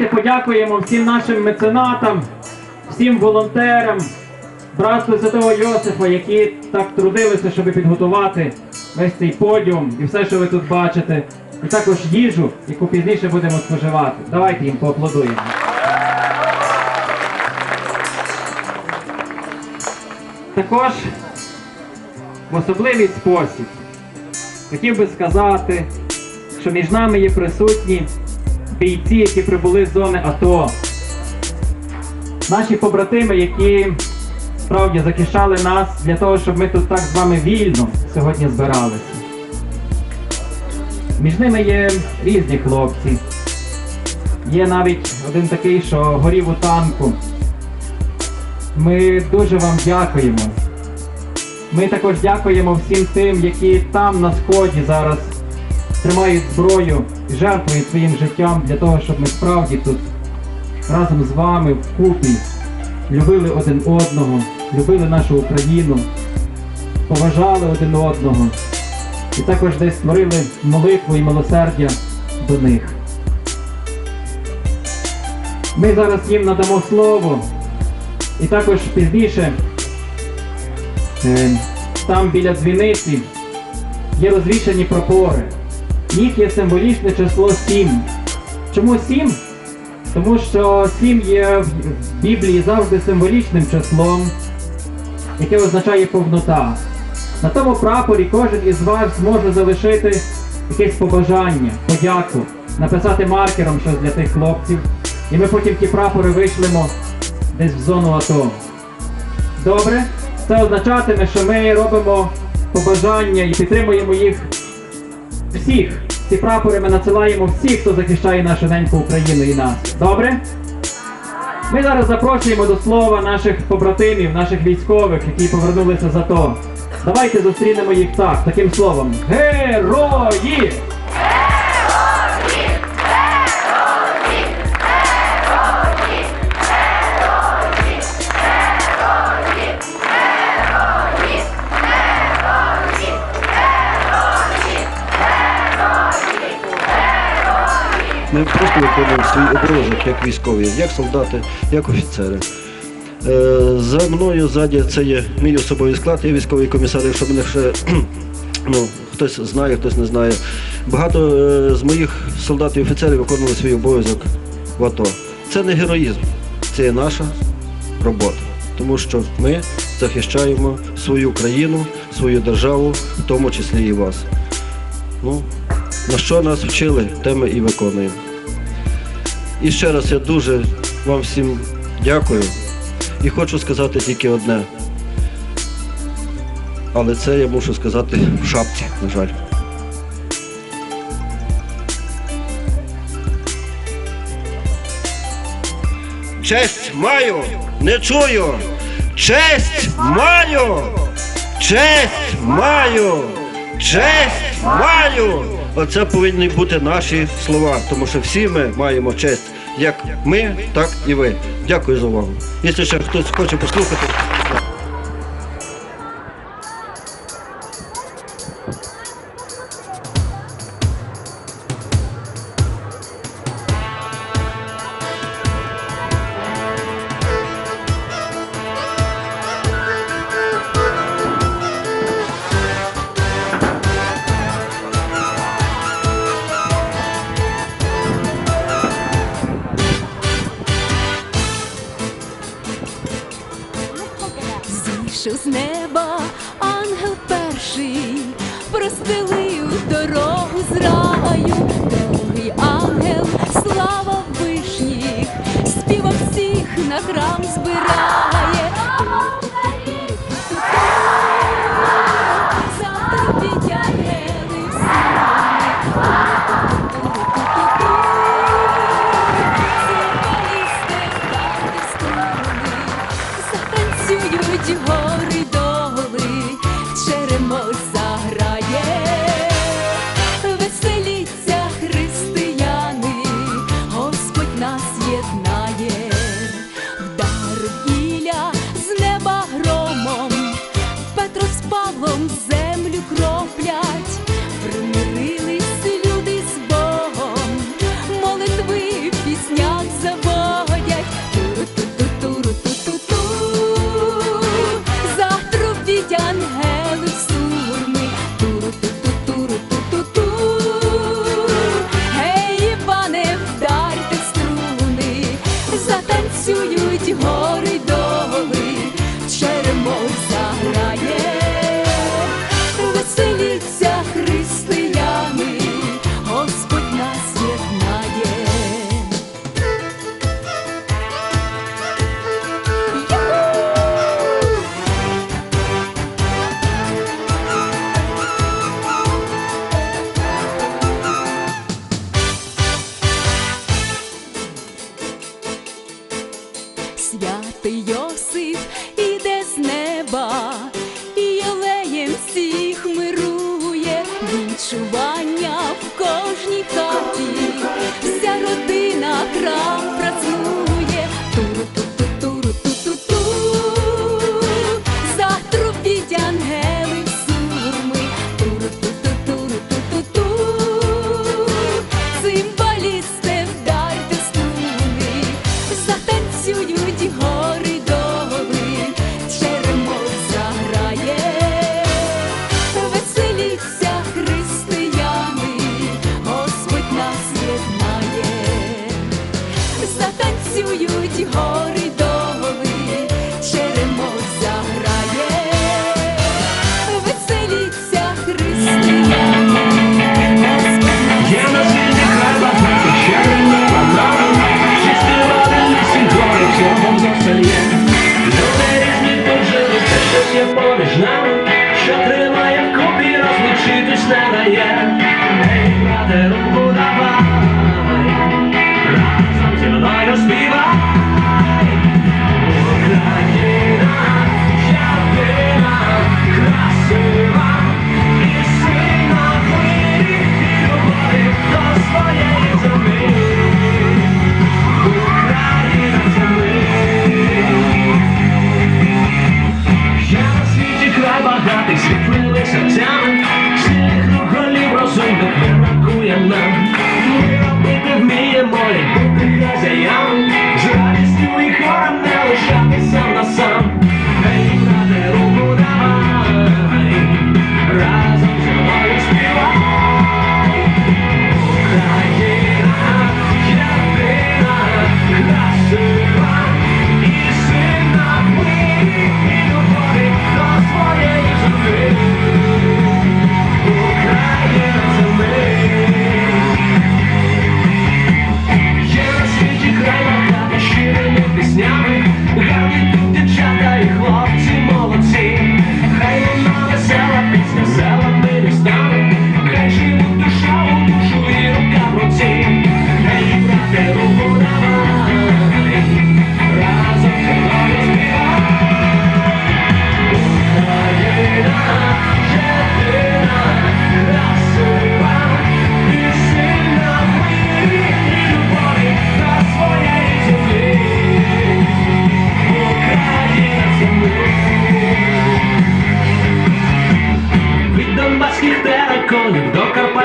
давайте подякуємо всім нашим меценатам, всім волонтерам, братству Святого Йосифа, які так трудилися, щоб підготувати весь цей подіум і все, що ви тут бачите, і також їжу, яку пізніше будемо споживати. Давайте їм поаплодуємо. Також в особливий спосіб хотів би сказати, що між нами є присутні бійці, які прибули з зони АТО. Наші побратими, які справді захищали нас для того, щоб ми тут так з вами вільно сьогодні збиралися. Між ними є різні хлопці. Є навіть один такий, що горів у танку. Ми дуже вам дякуємо. Ми також дякуємо всім тим, які там на сході зараз тримають зброю і жертвують своїм життям для того, щоб ми справді тут разом з вами вкупі любили один одного, любили нашу Україну, поважали один одного і також десь створили молитву і милосердя до них. Ми зараз їм надамо слово, і також пізніше е, там біля дзвіниці є розвішані прапори. Їх є символічне число 7. Чому 7? Тому що 7 є в Біблії завжди символічним числом, яке означає повнота. На тому прапорі кожен із вас зможе залишити якесь побажання, подяку, написати маркером щось для тих хлопців. І ми потім ті прапори вишлемо десь в зону АТО. Добре? Це означатиме, що ми робимо побажання і підтримуємо їх всіх. Ці прапори ми надсилаємо всіх, хто захищає нашу неньку Україну і нас. Добре? Ми зараз запрошуємо до слова наших побратимів, наших військових, які повернулися за то. Давайте зустрінемо їх так, таким словом. Герої! Ми просто виконуємо свій обов'язок як військові, як солдати, як офіцери. Е, За мною ззаді це є мій особовий склад, я військовий комісар, якщо мене ще ну, хтось знає, хтось не знає. Багато е, з моїх солдат і офіцерів виконували свій обов'язок в АТО. Це не героїзм, це є наша робота. Тому що ми захищаємо свою країну, свою державу, в тому числі і вас. Ну, на що нас вчили, те ми і виконуємо. І ще раз я дуже вам всім дякую і хочу сказати тільки одне. Але це я мушу сказати в шапці, на жаль. Честь маю, не чую. Честь маю. Честь маю. Честь маю. Оце повинні бути наші слова, тому що всі ми маємо честь. Як ми, так і ви. Дякую за увагу. Якщо ще хтось хоче послухати. Храм збирає. Say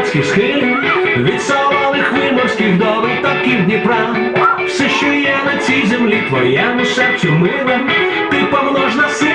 карпатські схили, від солоних виморських до витоків Дніпра, все, що є на цій землі, твоєму серцю миле, ти помнож на сил.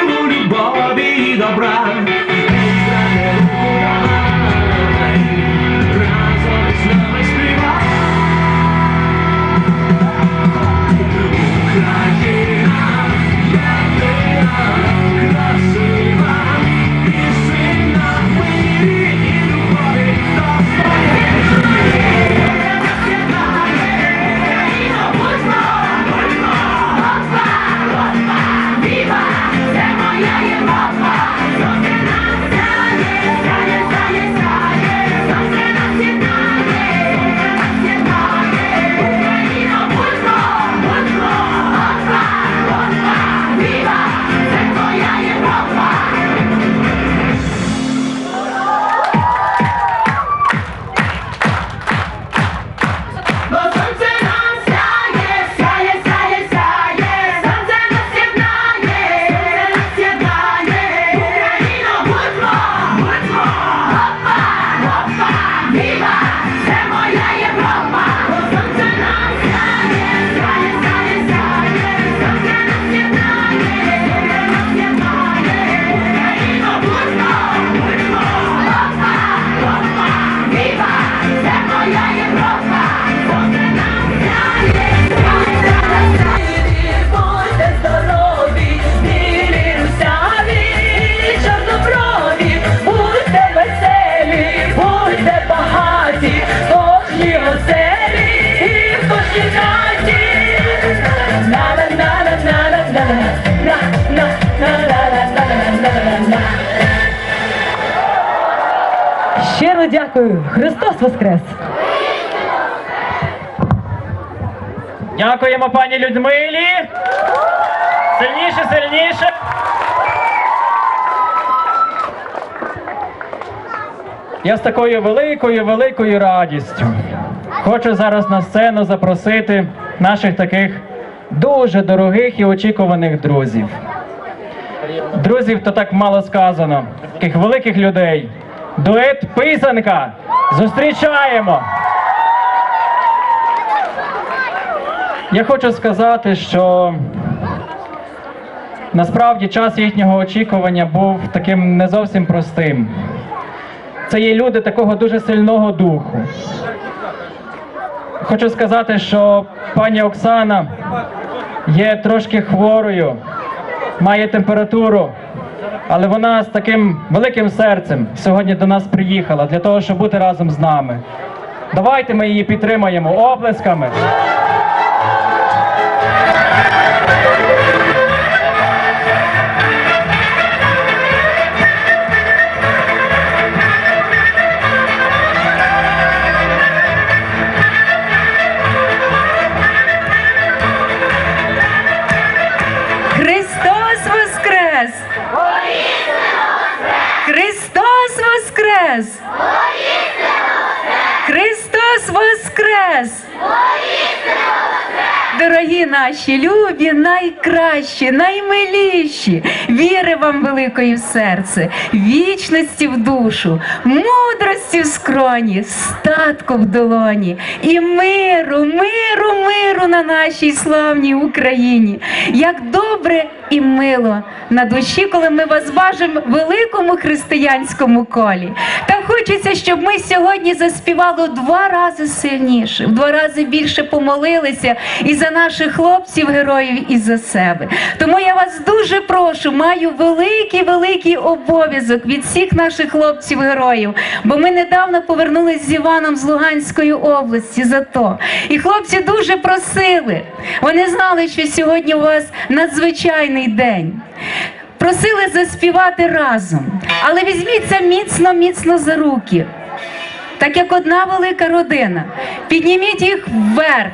Дякую, Христос Воскрес! Дякуємо пані Людмилі. Сильніше, сильніше. Я з такою великою, великою радістю хочу зараз на сцену запросити наших таких дуже дорогих і очікуваних друзів. Друзів то так мало сказано, таких великих людей. Дует Писанка. Зустрічаємо! Я хочу сказати, що насправді час їхнього очікування був таким не зовсім простим. Це є люди такого дуже сильного духу. Хочу сказати, що пані Оксана є трошки хворою, має температуру, але вона з таким великим серцем сьогодні до нас приїхала для того, щоб бути разом з нами. Давайте ми її підтримаємо оплесками. Воскрес! Дорогі наші, любі, найкращі, наймиліші, віри вам великої в серце, вічності в душу, мудрості в скроні, статку в долоні і миру, миру, миру на нашій славній Україні. Як добре і мило на душі, коли ми вас бачимо в великому християнському колі. Та хочеться, щоб ми сьогодні заспівали два рази сильніше, в два рази більше помолилися і за наших хлопців, героїв, і за себе. Тому я вас дуже прошу, маю великий великий обов'язок від всіх наших хлопців, героїв, бо ми недавно повернулись з Іваном з Луганської області за то. І хлопці дуже просили. Вони знали, що сьогодні у вас надзвичайний день. Просили заспівати разом, але візьміться міцно, міцно за руки, так як одна велика родина. Підніміть їх вверх.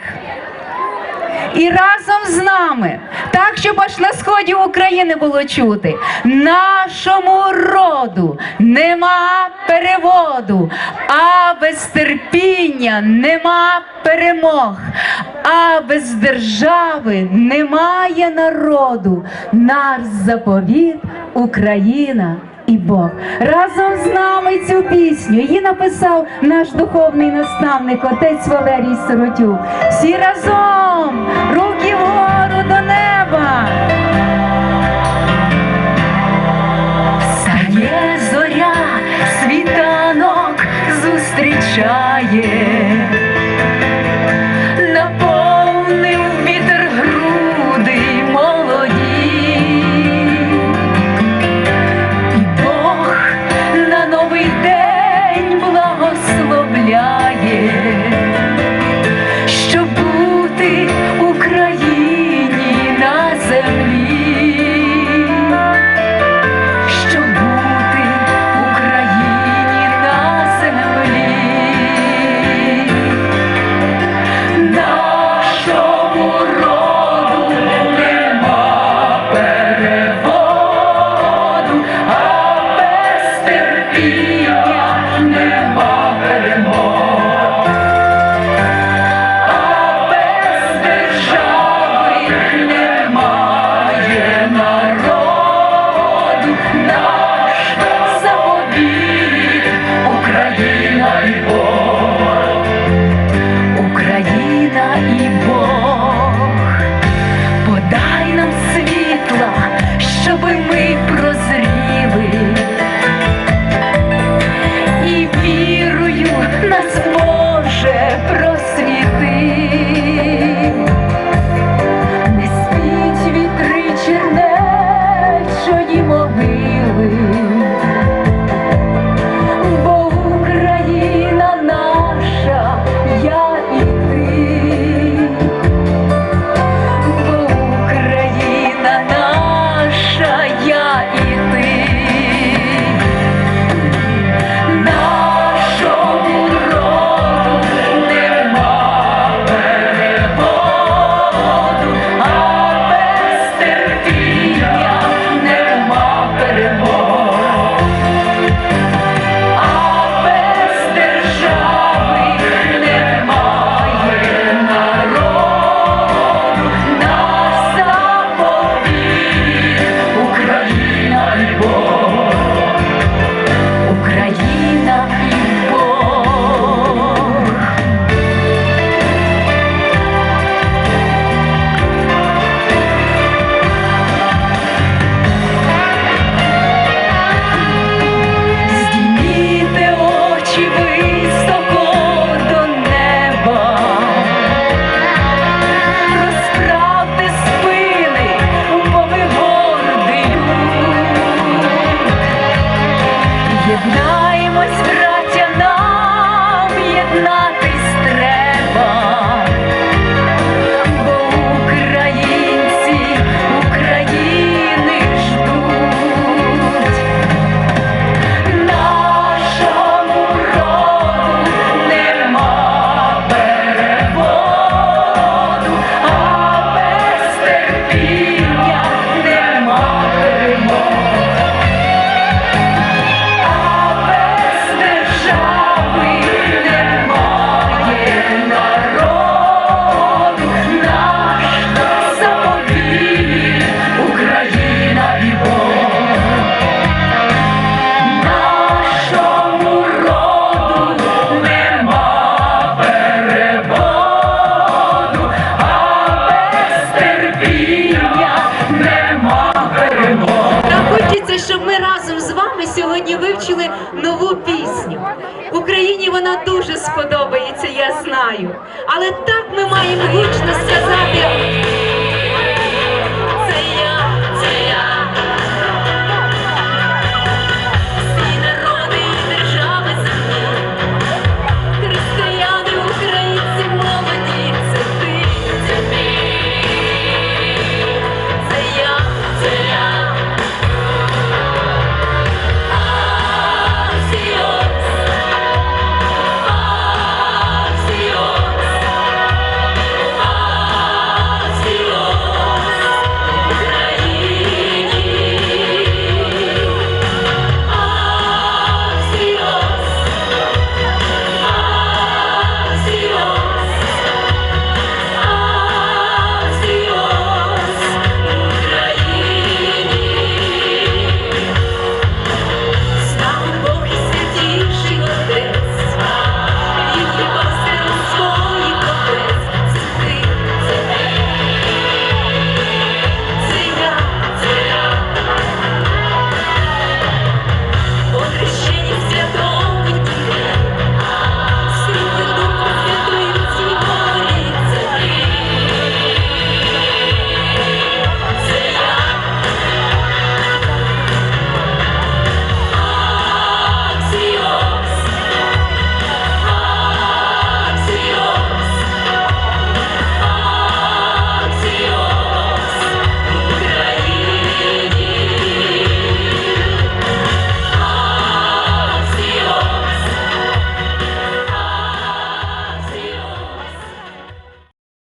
І разом з нами, так, щоб аж на сході України було чути, нашому роду нема переводу, а без терпіння нема перемог, а без держави немає народу. Наш заповіт Україна. І Бог разом з нами цю пісню її написав наш духовний наставник, отець Валерій Сиротюк. Всі разом, руки вгору до неба. Встає зоря, світанок зустрічає. Happy. вона дуже сподобається, я знаю. Але так ми маємо гучно сказати.